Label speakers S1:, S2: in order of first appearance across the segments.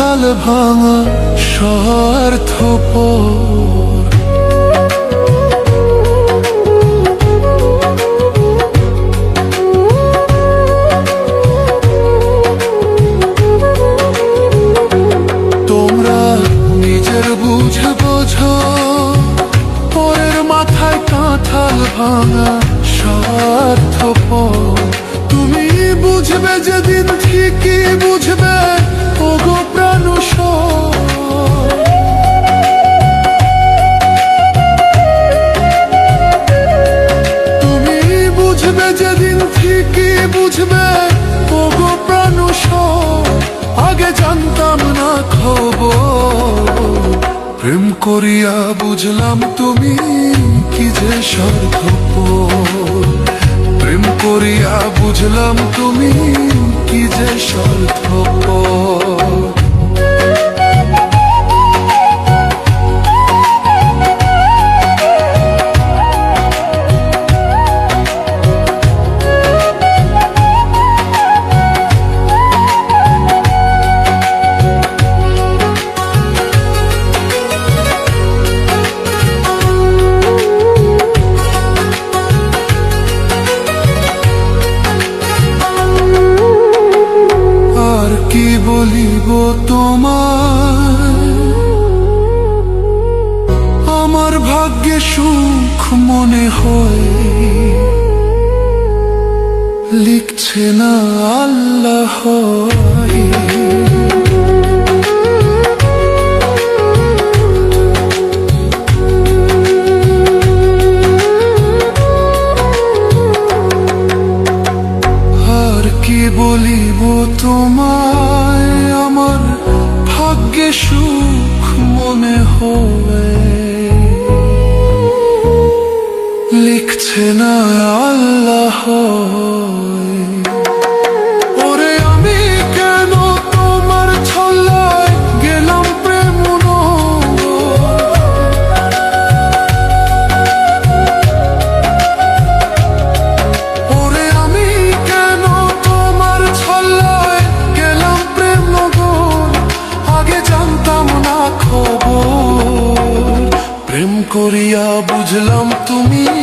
S1: কাঁঠাল ভাঙা স্বার্থ তোমরা নিজের বুঝে বোঝো, পরের মাথায় কাঁঠাল ভাঙা স্বার্থ তুমি বুঝবে যেদিন ঠিকই বুঝবে বুঝবে? ওগো প্রাণুষ আগে জানতাম না খব প্রেম করিয়া বুঝলাম তুমি কি যে স্বার্থপর। প্রেম করিয়া বুঝলাম তুমি কি যে স্বার্থপর। মনে হয় লিখছে না আল্লাহ আর কি বলিব তোমায় আল্লাহ আমি কেন তোমার ছল্লায় গেলাম প্রেম আমি কেন তোমার ছল্লায় গেলাম প্রেম আগে জানতাম না খবর। প্রেম করিয়া বুঝলাম তুমি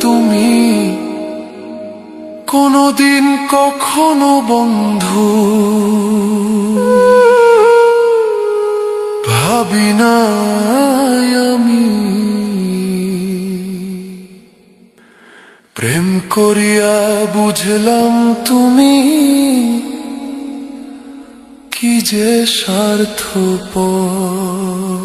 S1: তুমি। কোনদিন কখনো বন্ধু। ভাবি না আমি। প্রেম করিয়া বুঝলাম তুমি। কি যে স্বার্থপর।